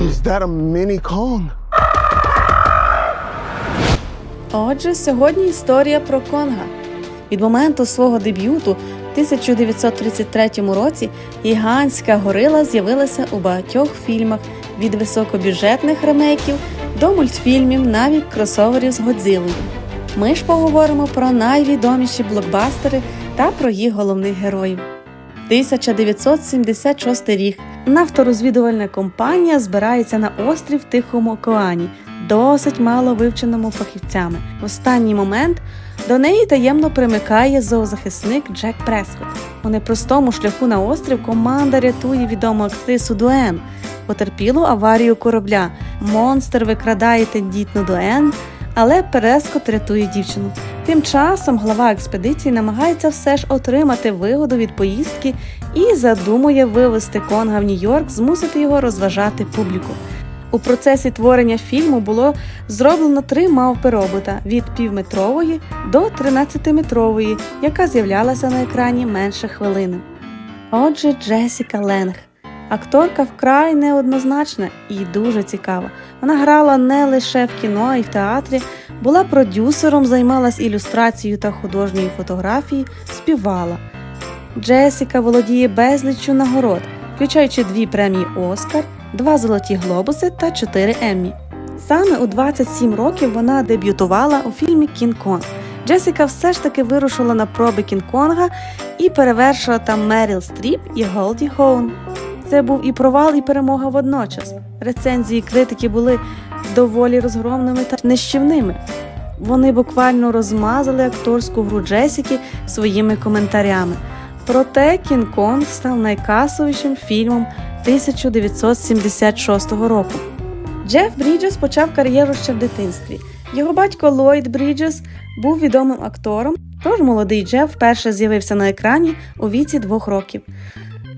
Is that a mini Kong? Отже, сьогодні історія про Конга. Від моменту свого дебюту в 1933 році гігантська горила з'явилася у багатьох фільмах від високобюджетних ремейків до мультфільмів, навіть кросоверів з Годзилою. Ми ж поговоримо про найвідоміші блокбастери та про їх головних героїв. 1976 рік. Нафторозвідувальна компанія збирається на острів Тихому океані, досить мало вивченому фахівцями. В останній момент до неї таємно примикає зоозахисник Джек Прескот. У непростому шляху на острів команда рятує відому актрису Дуен, потерпілу аварію корабля. Монстр викрадає тендітну Дуен, але Прескот рятує дівчину. Тим часом глава експедиції намагається все ж отримати вигоду від поїздки і задумує вивезти Конга в Нью-Йорк, змусити його розважати публіку. У процесі творення фільму було зроблено три мавпи робота від півметрової до 13-метрової, яка з'являлася на екрані менше хвилини. Отже, Джесіка Ленг. Акторка вкрай неоднозначна і дуже цікава. Вона грала не лише в кіно, а й в театрі, була продюсером, займалась ілюстрацією та художньою фотографією, співала. Джесіка володіє безліччю нагород, включаючи дві премії Оскар, два золоті глобуси та чотири Еммі. Саме у 27 років вона дебютувала у фільмі Кінг-Конг. Джесіка все ж таки вирушила на проби Кінг-Конга і перевершила там Меріл Стріп і Голді Хоун. Це був і провал, і перемога водночас. Рецензії критики були доволі розгромними та нищівними. Вони буквально розмазали акторську гру Джесіки своїми коментарями. Проте Кінг-Конг став найкасовішим фільмом 1976 року. Джеф Бріджес почав кар'єру ще в дитинстві. Його батько Ллойд Бріджес був відомим актором, тож молодий Джеф вперше з'явився на екрані у віці двох років.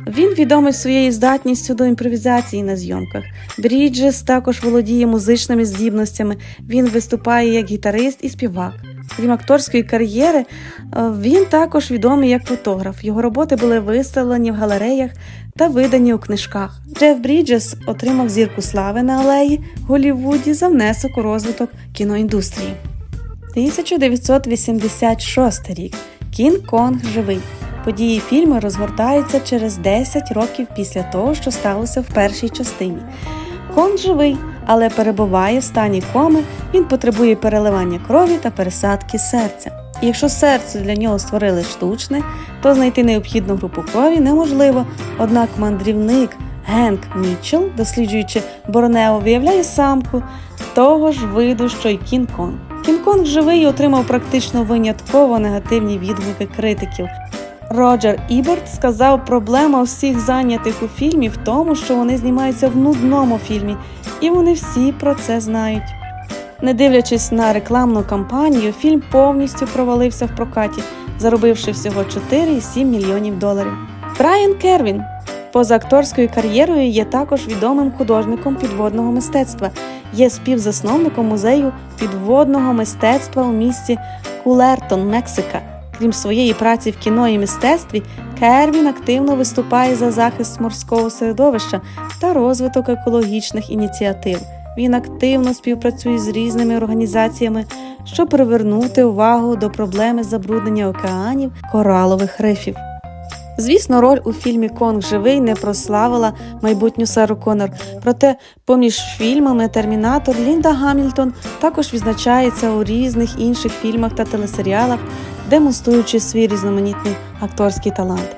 Він відомий своєю здатністю до імпровізації на зйомках. Бріджес також володіє музичними здібностями. Він виступає як гітарист і співак. Крім акторської кар'єри, е, він також відомий як фотограф. Його роботи були виставлені в галереях та видані у книжках. Джеф Бріджес отримав зірку слави на алеї в Голлівуді за внесок у розвиток кіноіндустрії. 1986 рік. Кінг-Конг живий. Події фільму розгортаються через 10 років після того, що сталося в першій частині. Конг живий, але перебуває в стані коми, він потребує переливання крові та пересадки серця. Якщо серце для нього створили штучне, то знайти необхідну групу крові неможливо. Однак мандрівник Генк Мітчелл, досліджуючи Борнео, виявляє самку того ж виду, що й Кінг-Конг. Кінг-Конг живий і отримав практично винятково негативні відгуки критиків. Роджер Іберт сказав, проблема всіх зайнятих у фільмі в тому, що вони знімаються в нудному фільмі, і вони всі про це знають. Не дивлячись на рекламну кампанію, фільм повністю провалився в прокаті, заробивши всього 4,7 мільйонів доларів. Брайан Кервін поза акторською кар'єрою є також відомим художником підводного мистецтва, є співзасновником музею підводного мистецтва у місті Кулертон, Мексика. Крім своєї праці в кіно і мистецтві, Кервін активно виступає за захист морського середовища та розвиток екологічних ініціатив. Він активно співпрацює з різними організаціями, щоб привернути увагу до проблеми забруднення океанів коралових рифів. Звісно, роль у фільмі Конг живий не прославила майбутню Сару Коннор. Проте, поміж фільмами Термінатор Лінда Гамільтон також відзначається у різних інших фільмах та телесеріалах, демонструючи свій різноманітний акторський талант.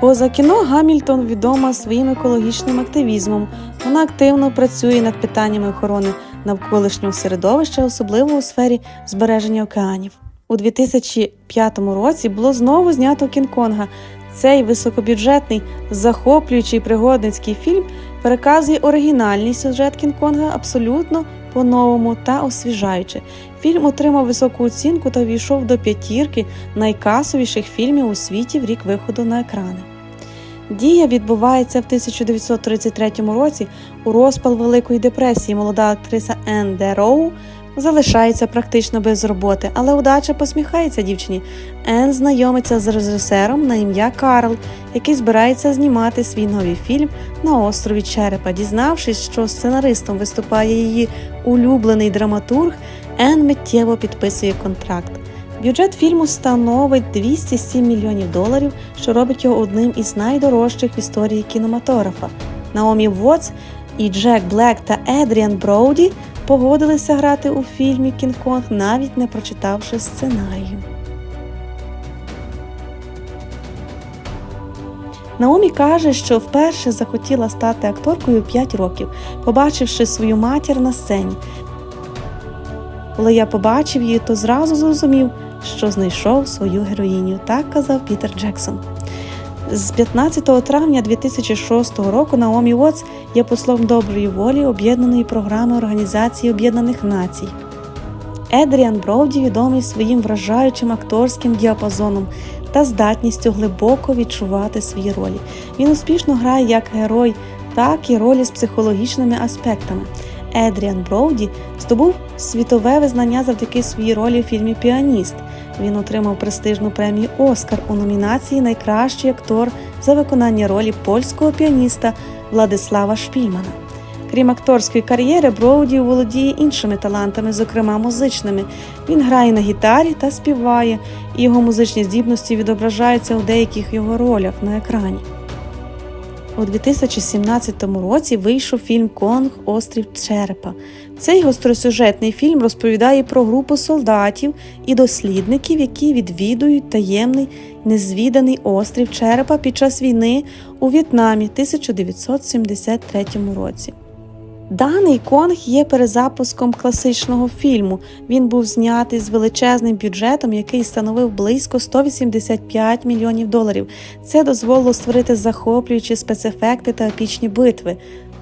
Поза кіно Гамільтон відома своїм екологічним активізмом. Вона активно працює над питаннями охорони навколишнього середовища, особливо у сфері збереження океанів. У 2005 році було знову знято Кінг-Конга. Цей високобюджетний, захоплюючий пригодницький фільм переказує оригінальний сюжет Кінг-Конга абсолютно по-новому та освіжаюче. Фільм отримав високу оцінку та війшов до п'ятірки найкасовіших фільмів у світі в рік виходу на екрани. Дія відбувається в 1933 році у розпал Великої депресії. Молода актриса Енн Де Роу залишається практично без роботи, але удача посміхається дівчині. Ен знайомиться з режисером на ім'я Карл, який збирається знімати свій новий фільм на острові Черепа. Дізнавшись, що сценаристом виступає її улюблений драматург, Ен миттєво підписує контракт. Бюджет фільму становить 207 мільйонів доларів, що робить його одним із найдорожчих в історії кінематографа. Наомі Вотс і Джек Блек та Едріан Броуді погодилися грати у фільмі Кінг-Конг, навіть не прочитавши сценарію. Наомі каже, що вперше захотіла стати акторкою 5 років, побачивши свою матір на сцені. Коли я побачив її, то зразу зрозумів, що знайшов свою героїню, так казав Пітер Джексон. З 15 травня 2006 року Наомі Уотс є послом доброї волі об'єднаної програми Організації Об'єднаних Націй. Едріан Броуді відомий своїм вражаючим акторським діапазоном та здатністю глибоко відчувати свої ролі. Він успішно грає як герой, так і ролі з психологічними аспектами. Едріан Броуді здобув світове визнання завдяки своїй ролі у фільмі Піаніст. Він отримав престижну премію Оскар у номінації Найкращий актор за виконання ролі польського піаніста Владислава Шпільмана. Крім акторської кар'єри, Броуді володіє іншими талантами, зокрема музичними. Він грає на гітарі та співає, і його музичні здібності відображаються у деяких його ролях на екрані. У 2017 році вийшов фільм Конг Острів Черепа. Цей гостросюжетний фільм розповідає про групу солдатів і дослідників, які відвідують таємний незвіданий острів Черепа під час війни у В'єтнамі 1973 році. Даний Конг є перезапуском класичного фільму. Він був знятий з величезним бюджетом, який становив близько 185 мільйонів доларів. Це дозволило створити захоплюючі спецефекти та епічні битви.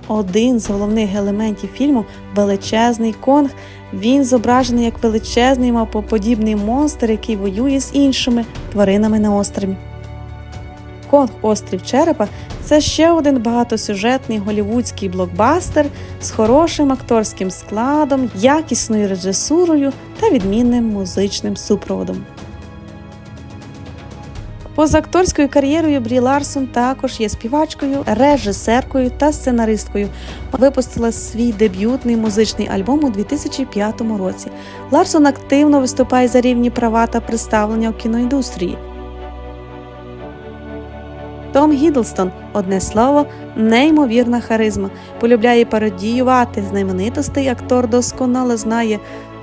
Один з головних елементів фільму величезний конг. Він зображений як величезний мавпоподібний монстр, який воює з іншими тваринами на острові. Конг Острів Черепа це ще один багатосюжетний голівудський блокбастер з хорошим акторським складом, якісною режисурою та відмінним музичним супроводом. Поза акторською кар'єрою Брі Ларсон також є співачкою, режисеркою та сценаристкою. Випустила свій дебютний музичний альбом у 2005 році. Ларсон активно виступає за рівні права та представлення у кіноіндустрії. Том Гідлстон, одне слово, неймовірна харизма. Полюбляє пародіювати знаменитостей. Актор досконало знає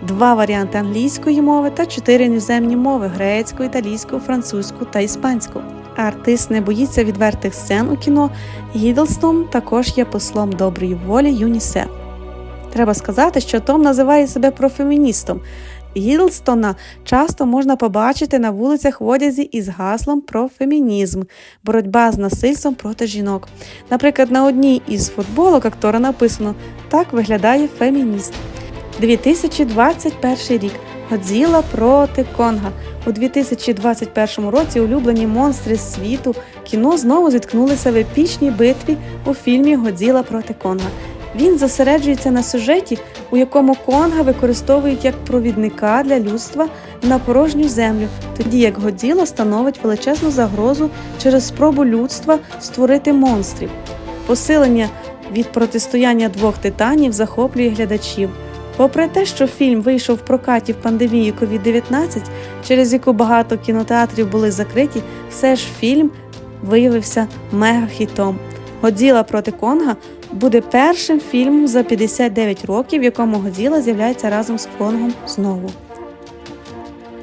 два варіанти англійської мови та чотири іноземні мови грецьку, італійську, французьку та іспанську. Артист не боїться відвертих сцен у кіно. Гідлстон також є послом доброї волі ЮНІСЕФ. Треба сказати, що Том називає себе профеміністом. Гідлстона часто можна побачити на вулицях в одязі із гаслом про фемінізм, боротьба з насильством проти жінок. Наприклад, на одній із футболок актора написано Так виглядає фемініст. 2021 рік. Годзіла проти Конга. У 2021 році улюблені монстри світу кіно знову зіткнулися в епічній битві у фільмі Годзіла проти Конга. Він зосереджується на сюжеті, у якому Конга використовують як провідника для людства на порожню землю, тоді як Годзіла становить величезну загрозу через спробу людства створити монстрів. Посилення від протистояння двох титанів захоплює глядачів. Попри те, що фільм вийшов в прокаті в пандемії COVID-19, через яку багато кінотеатрів були закриті, все ж фільм виявився мегахітом. Годзіла проти Конга буде першим фільмом за 59 років, в якому Годзіла з'являється разом з Конгом знову.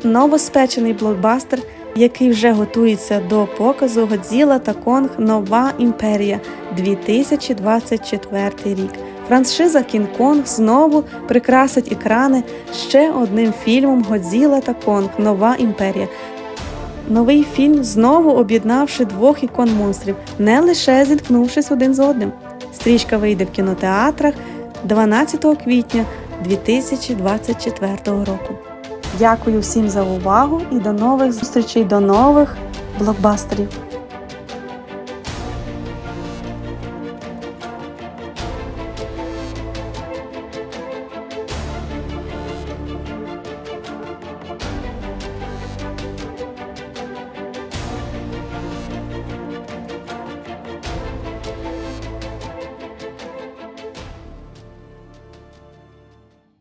Новоспечений блокбастер, який вже готується до показу Годзіла та Конг Нова імперія 2024 рік. Франшиза Кінг-Конг знову прикрасить екрани ще одним фільмом Годзіла та Конг Нова імперія. Новий фільм знову об'єднавши двох ікон монстрів, не лише зіткнувшись один з одним. Стрічка вийде в кінотеатрах 12 квітня 2024 року. Дякую всім за увагу і до нових зустрічей, до нових блокбастерів.